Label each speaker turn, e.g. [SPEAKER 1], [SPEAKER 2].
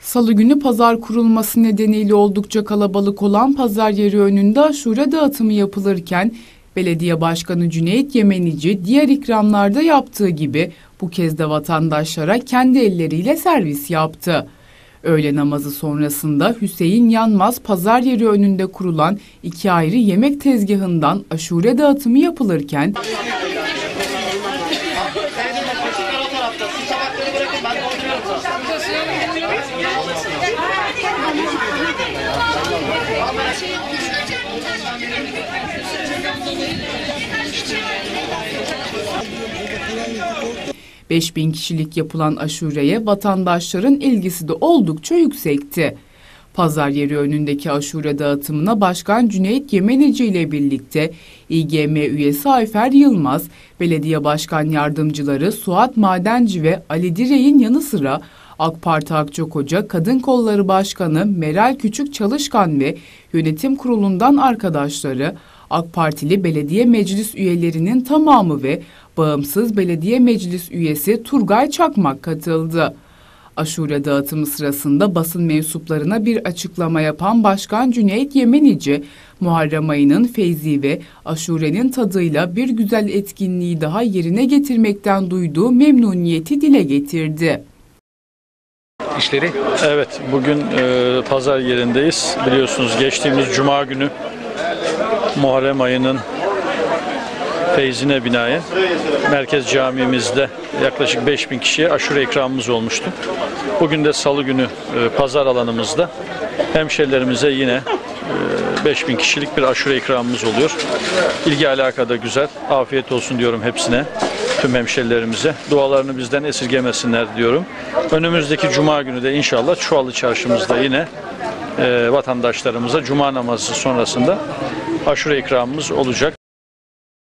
[SPEAKER 1] Salı günü pazar kurulması nedeniyle oldukça kalabalık olan pazar yeri önünde aşure dağıtımı yapılırken belediye başkanı Cüneyt Yemenici diğer ikramlarda yaptığı gibi bu kez de vatandaşlara kendi elleriyle servis yaptı. Öğle namazı sonrasında Hüseyin Yanmaz pazar yeri önünde kurulan iki ayrı yemek tezgahından aşure dağıtımı yapılırken ...5000 kişilik yapılan aşureye vatandaşların ilgisi de oldukça yüksekti. Pazar yeri önündeki aşure dağıtımına Başkan Cüneyt Yemenici ile birlikte İGM üyesi Ayfer Yılmaz, belediye başkan yardımcıları Suat Madenci ve Ali Direy'in yanı sıra AK Parti Akçakoca Kadın Kolları Başkanı Meral Küçük Çalışkan ve yönetim kurulundan arkadaşları, AK Partili belediye meclis üyelerinin tamamı ve bağımsız belediye meclis üyesi Turgay Çakmak katıldı. Aşure dağıtımı sırasında basın mensuplarına bir açıklama yapan Başkan Cüneyt Yemenici, Muharrem ayının feyzi ve aşurenin tadıyla bir güzel etkinliği daha yerine getirmekten duyduğu memnuniyeti dile getirdi.
[SPEAKER 2] İşleri.
[SPEAKER 3] Evet, bugün e, pazar yerindeyiz. Biliyorsunuz geçtiğimiz Cuma günü Muharrem ayının feyzine binaen Merkez Camimizde yaklaşık 5000 kişiye aşure ikramımız olmuştu. Bugün de salı günü e, pazar alanımızda hemşerilerimize yine e, 5000 kişilik bir aşure ikramımız oluyor. İlgi alaka da güzel. Afiyet olsun diyorum hepsine tüm hemşerilerimize. Dualarını bizden esirgemesinler diyorum. Önümüzdeki cuma günü de inşallah Çuvalı Çarşımızda yine e, vatandaşlarımıza cuma namazı sonrasında aşure ikramımız olacak.